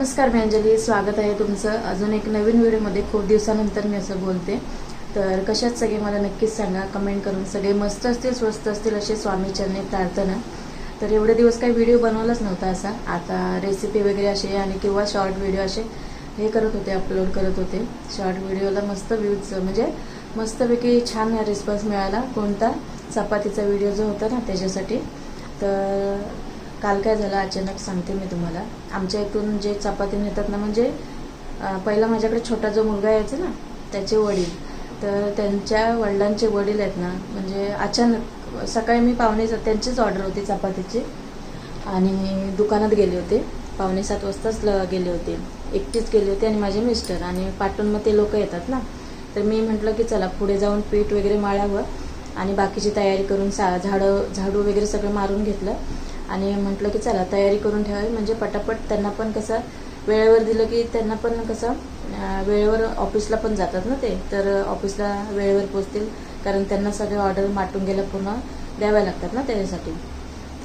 नमस्कार मी अंजली. स्वागत आहे तुमचं. अजून एक नवीन व्हिडिओमध्ये. खूप दिवसानंतर मी असं बोलते. तर कशात सगळे मला नक्कीच सांगा. कमेंट करून सगळे मस्त असतील स्वस्त असतील असे स्वामीचरणी प्रार्थना. तर एवढे दिवस काही व्हिडिओ बनवलाच नव्हता असा. आता रेसिपी वगैरे असे आणि किंवा शॉर्ट व्हिडिओ असे हे करत होते अपलोड करत होते. शॉर्ट व्हिडिओला मस्त व्ह्यूज म्हणजे मस्तपैकी छान रिस्पॉन्स मिळाला. कोणता? चपातीचा व्हिडिओ जो होता ना त्याच्यासाठी. तर काल काय झालं अचानक सांगते मी तुम्हाला. आमच्या इथून जे चपाती नेतात ना म्हणजे पहिला माझ्याकडे छोटा जो मुलगा यायचा ना त्याचे वडील. तर त्यांच्या वडिलांचे वडील आहेत ना म्हणजे अचानक सकाळी मी पाहुणे त्यांचीच ऑर्डर होती चपातीची. आणि दुकानात गेले होते. पावणे सात वाजताच ल- गेले होते. एकटीच गेले होते आणि माझे मिस्टर. आणि पाठून मग ते लोक येतात ना. तर मी म्हटलं की चला पुढे जाऊन पीठ वगैरे माळावं. आणि बाकीची तयारी करून सा झाडं झाडू वगैरे सगळं मारून घेतलं. आणि म्हटलं की चला तयारी करून ठेवावी. म्हणजे पटापट त्यांना पण कसं वेळेवर दिलं की त्यांना पण कसं वेळेवर ऑफिसला पण जातात ना ते. तर ऑफिसला वेळेवर पोचतील कारण त्यांना सगळे ऑर्डर माटून गेलं पूर्ण द्याव्या लागतात ना त्याच्यासाठी.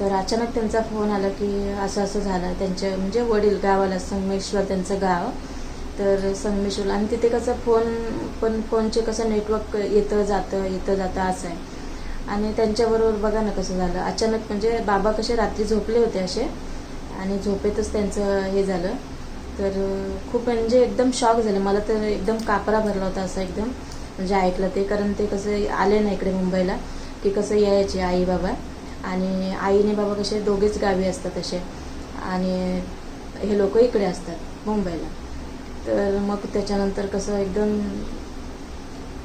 तर अचानक त्यांचा फोन आला की असं असं झालं. त्यांचे म्हणजे वडील गावाला संगमेश्वर त्यांचं गाव. तर संगमेश्वर आणि तिथे कसं फोन पण फोनचे कसं नेटवर्क येतं जातं येतं जातं असं आहे. आणि त्यांच्याबरोबर बघा ना कसं झालं. अचानक म्हणजे बाबा कसे रात्री झोपले होते असे आणि झोपेतच त्यांचं हे झालं. तर खूप म्हणजे एकदम शॉक झालं. मला तर एकदम कापरा भरला होता असं एकदम. म्हणजे ऐकलं ते. कारण ते कसं आले ना इकडे मुंबईला की कसं यायचे आई बाबा आणि आईने बाबा कसे दोघेच गावी असतात असे आणि हे लोक इकडे असतात मुंबईला. तर मग त्याच्यानंतर कसं एकदम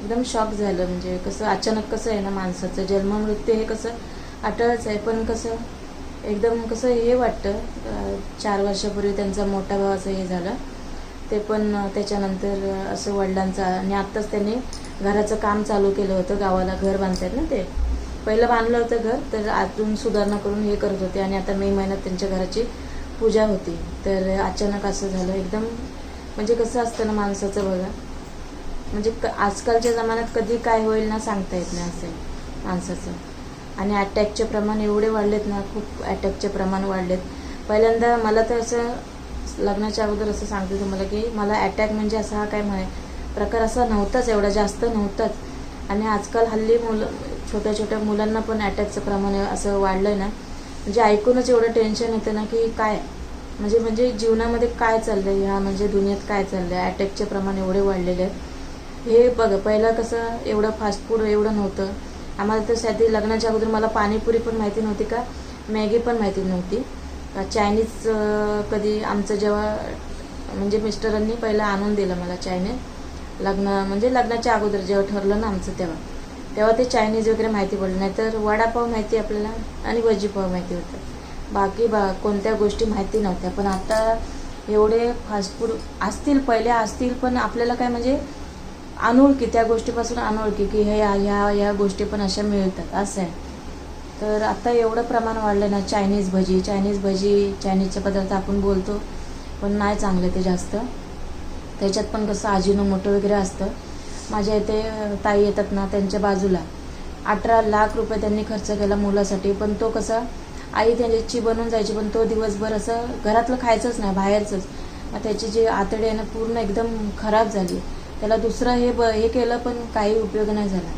एकदम शॉक झालं. म्हणजे कसं अचानक कसं आहे ना माणसाचं जन्म मृत्यू हे कसं अटळच आहे. पण कसं एकदम कसं हे वाटतं. चार वर्षापूर्वी त्यांचा मोठा भावाचं हे झालं. ते पण त्याच्यानंतर असं वडिलांचा आणि आत्ताच त्यांनी घराचं काम चालू केलं होतं. गावाला घर बांधतात ना ते. पहिलं बांधलं होतं घर तर आतून सुधारणा करून हे करत होते. आणि आता मे महिन्यात त्यांच्या घराची पूजा होती. तर अचानक असं झालं. एकदम म्हणजे कसं असतं ना माणसाचं बघा. म्हणजे क आजकालच्या जमान्यात कधी काय होईल ना सांगता येत नाही असं माणसाचं. आणि अटॅकचे प्रमाण एवढे वाढलेत ना खूप अटॅकचे प्रमाण वाढलेत. पहिल्यांदा मला तर असं लग्नाच्या अगोदर असं सांगते तुम्हाला की मला अटॅक म्हणजे असा हा काय म्हणे प्रकार असा नव्हताच एवढा जास्त नव्हताच. आणि आजकाल हल्ली मुलं छोट्या छोट्या मुलांना पण अटॅकचं प्रमाण असं वाढलं आहे ना. म्हणजे ऐकूनच एवढं टेन्शन येतं ना की काय म्हणजे म्हणजे जीवनामध्ये काय चाललं आहे ह्या म्हणजे दुनियेत काय चाललं आहे अटॅकचे प्रमाण एवढे वाढलेले आहेत. हे बघ पहिलं कसं एवढं फास्ट फूड एवढं नव्हतं. आम्हाला तर साधी लग्नाच्या अगोदर मला पाणीपुरी पण माहिती नव्हती का? मॅगी पण माहिती नव्हती. का चायनीज कधी आमचं जेव्हा म्हणजे मिस्टरांनी पहिलं आणून दिलं मला चायनीज लग्न म्हणजे लग्नाच्या अगोदर जेव्हा ठरलं ना आमचं तेव्हा. तेव्हा ते चायनीज वगैरे माहिती पडलं. नाही तर वडापाव माहिती आपल्याला आणि भजीपाव माहिती होतं. बाकी बा कोणत्या गोष्टी माहिती नव्हत्या. पण आता एवढे फास्ट फूड असतील पहिले असतील पण आपल्याला काय म्हणजे अनोळखी त्या गोष्टीपासून अनोळखी की हे ह्या ह्या ह्या गोष्टी पण अशा मिळतात असं आहे. तर आता एवढं प्रमाण वाढलं ना चायनीज भजी. चायनीज भजी चायनीजचे पदार्थ आपण बोलतो पण नाही चांगले ते जास्त. त्याच्यात पण कसं आजीनो मोठं वगैरे असतं. माझ्या इथे ताई येतात ना त्यांच्या बाजूला. अठरा लाख रुपये त्यांनी खर्च केला मुलासाठी पण तो कसा आई त्याची बनून जायची पण तो दिवसभर असं घरातलं खायचंच नाही बाहेरचंच. मग त्याची जी आतडी आहे ना पूर्ण एकदम खराब झाली. त्याला दुसरं हे ब हे केलं पण काही उपयोग नाही झाला.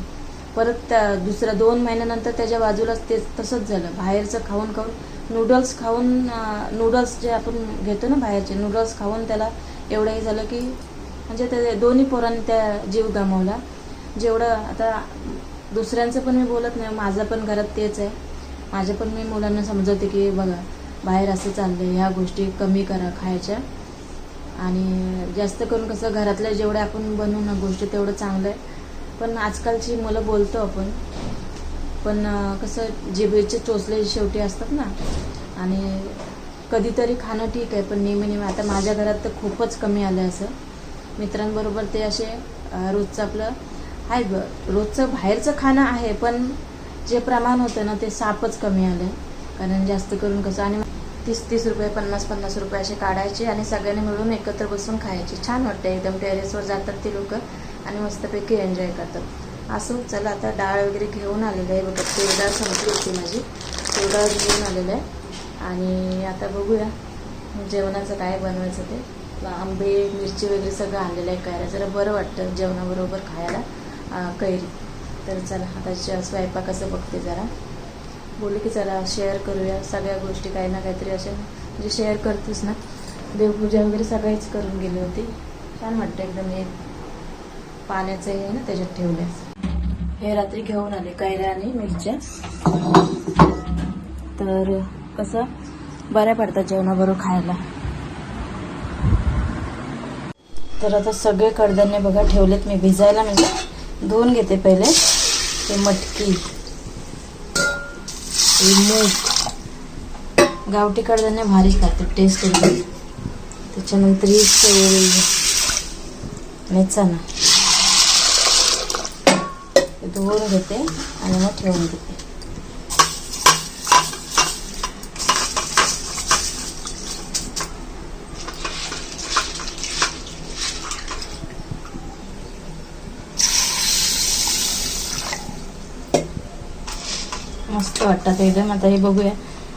परत त्या दुसऱ्या दोन महिन्यानंतर त्याच्या बाजूलाच ते तसंच झालं. बाहेरचं खाऊन खाऊन नूडल्स खाऊन नूडल्स जे आपण घेतो ना बाहेरचे नूडल्स खाऊन त्याला एवढं हे झालं की म्हणजे ते दोन्ही पोरांनी त्या जीव गमावला. जेवढं आता दुसऱ्यांचं पण मी बोलत नाही माझं पण घरात तेच आहे. माझ्या पण मी मुलांना समजवते की बघा बाहेर असं चाललंय ह्या गोष्टी कमी करा खायच्या. आणि जास्त करून कसं घरातलं जेवढं आपण बनवू ना गोष्टी तेवढं चांगलं आहे. पण आजकालची मुलं बोलतो आपण. पण कसं जिभेचे चोचले शेवटी असतात ना. आणि कधीतरी खाणं ठीक आहे पण नेहमी नेहमी आता माझ्या घरात तर खूपच कमी आलं आहे असं. मित्रांबरोबर ते असे रोजचं आपलं आहे ब रोजचं बाहेरचं खाणं आहे पण जे प्रमाण होतं ना ते सापच कमी आलं कारण जास्त करून कसं आणि तीस तीस रुपये पन्नास पन्नास रुपये असे काढायचे आणि सगळ्यांनी मिळून एकत्र बसून खायचे. छान वाटतं एकदम टेरेसवर जातात ती लोक आणि मस्तपैकी एन्जॉय करतात. असं चला आता डाळ वगैरे घेऊन आलेलं आहे. बघा तूर डाळ संपली होती माझी. तूर डाळ घेऊन आलेलं आहे. आणि आता बघूया जेवणाचं काय बनवायचं ते. आंबे मिरची वगैरे सगळं आणलेलं आहे खायला. जरा बरं वाटतं जेवणाबरोबर खायला. कैरी. तर चला आता स्वयंपाक असं बघते जरा. बोलले की चला शेअर करूया. सगळ्या गोष्टी काही ना काहीतरी अशा म्हणजे शेअर करतेस ना. देवपूजा वगैरे सगळीच करून गेली होती. छान वाटतं एकदम हे पाण्याचं हे ना त्याच्यात ठेवल्यास. हे रात्री घेऊन आले कैऱ्या आणि मिरच्या. तर कसं बऱ्या पडतात जेवणाबरोबर खायला. तर आता सगळे कडधान्य बघा ठेवलेत. मी भिजायला म्हणजे धुवून घेते पहिले. ते मटकी. मूग गावठी कडधान्य भारी खाते टेस्ट येईल त्याच्यानंतर ही चवळी आणि चणा धुवून घेते आणि मग ठेवून देते. मस्त वाटतात एकदम. आता हे बघूया.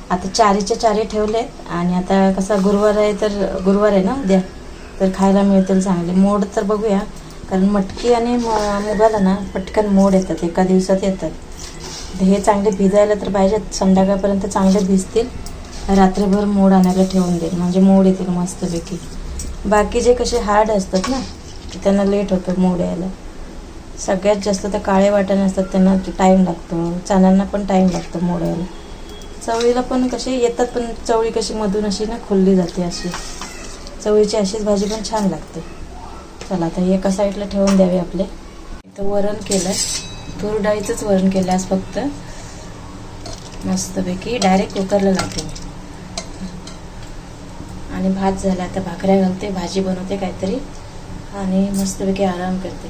आता चारीच्या चारी ठेवलेत आणि आता कसा गुरुवार आहे तर गुरुवार आहे ना उद्या. तर खायला मिळतील चांगले. मोड तर बघूया. कारण मटकी आणि म- मुगाला ना पटकन मोड येतात. एका दिवसात येतात. हे चांगले भिजायला तर पाहिजेत. संध्याकाळपर्यंत चांगले भिजतील. रात्रभर मोड आणायला ठेवून देईल. म्हणजे मोड येतील मस्तपैकी. बाकी जे कसे हार्ड असतात ना की त्यांना लेट होतं मोड यायला. सगळ्यात जास्त तर काळे वाटण असतात त्यांना टाईम लागतो. चण्यांना पण टाईम लागतो मोडायला. चवळीला पण कसे येतात पण चवळी कशी मधून अशी ना खुलली जाते अशी. चवळीची अशीच भाजी पण छान लागते. चला आता एका साईडला ठेवून द्यावे आपले. इथं वरण केलं तूर डाळीचंच वरण केलं आज फक्त. मस्तपैकी डायरेक्ट कुकरला लावते आणि भात झाला आता भाकऱ्या घालते भाजी बनवते काहीतरी. आणि मस्तपैकी आराम करते.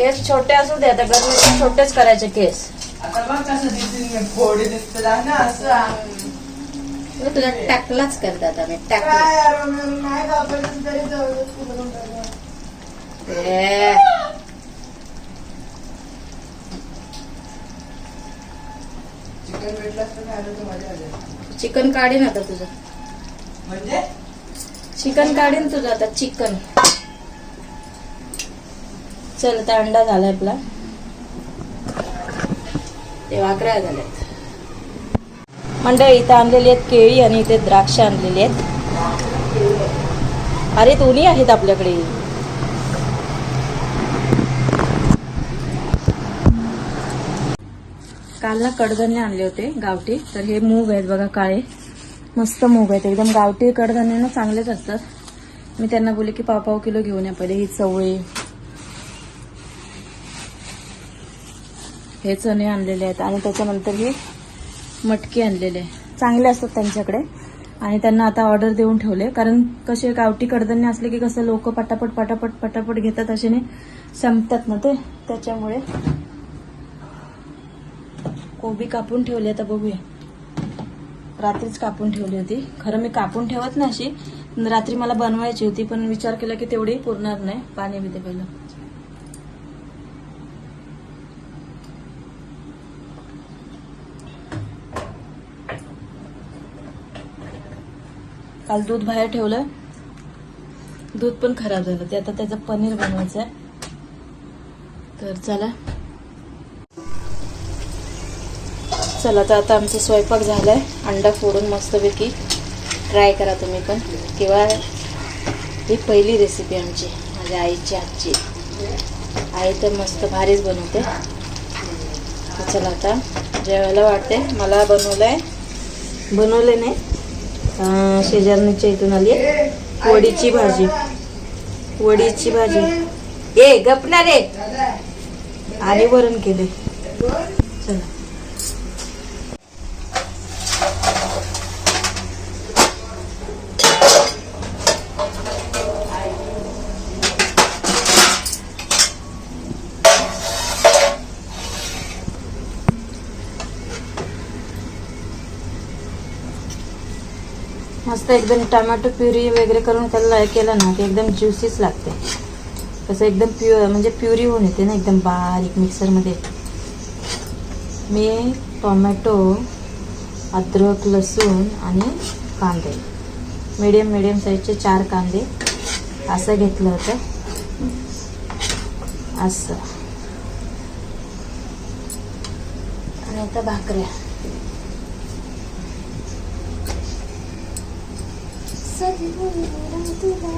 केस छोटे असू दे आता गरमी छोटेच करायचे केस. आता बघ कसं दिसतील फोडी दिसतात ना असं. तुला टाकलाच करतात आम्ही टाकला. काय यार, मी नाही घाबरत तरी जवळच उभं राहून चिकन भेटलं असतं खायला तर मजा आली चिकन काढीन आता तुझं. म्हणजे? चिकन काढीन तुझं आता चिकन. चल आता अंडा झालाय आपला. ते वाकऱ्या झाल्यात. मंडळी इथं आणलेली आहेत केळी आणि इथे द्राक्ष आणलेली आहेत. अरे दोन्ही आहेत आपल्याकडे. काल ना कडधान्य आणले होते गावठी. तर हे मूग आहेत बघा काळे. मस्त मूग आहेत. एकदम गावठी कडधान्य ना चांगलेच असतात. मी त्यांना बोलले की पाव पाव किलो घेऊन या पहिले ही चवळी हे चणे आणलेले आहेत आणि त्याच्यानंतर हे मटकी आणलेले आहे. चांगले असतात त्यांच्याकडे. आणि त्यांना आता ऑर्डर देऊन ठेवले. कारण कसे गावठी कडधान्य असले की कसं लोक पटापट पटापट पटापट घेतात असे संपतात ना ते. त्याच्यामुळे कोबी कापून ठेवली आता बघूया. रात्रीच कापून ठेवली होती. खरं मी कापून ठेवत नाही अशी. रात्री मला बनवायची होती पण विचार केला की तेवढी पुरणार नाही. पाणी बिते पहिलं. काल दूध बाहेर ठेवलं दूध पण खराब झालं. ते आता त्याचं पनीर बनवायचं आहे तर चला. चला तर आता आमचा स्वयंपाक झालाय. अंडा फोडून मस्तपैकी ट्राय करा तुम्ही पण. किंवा ही पहिली रेसिपी आमची. माझ्या आईची आजची. आई तर मस्त भारीच बनवते. चला आता. जेवायला वाटते मला बनवलं आहे बनवले नाही. शेजारणीच्या इथून आली वडीची भाजी. वडीची भाजी. ए गपणार रे. आणि वरण केले चला. मस्त एकदम टोमॅटो प्युरी वगैरे करून त्याला केलं ना की एकदम ज्युसीच लागते. तसं एकदम प्यु म्हणजे प्युरी होऊन येते ना एकदम बारीक मिक्सरमध्ये. मी टोमॅटो अद्रक लसूण आणि कांदे. मिडियम मिडियम साईजचे चार कांदे असं घेतलं होतं. असं. आणि आता भाकऱ्या. सद्गुरुराधिका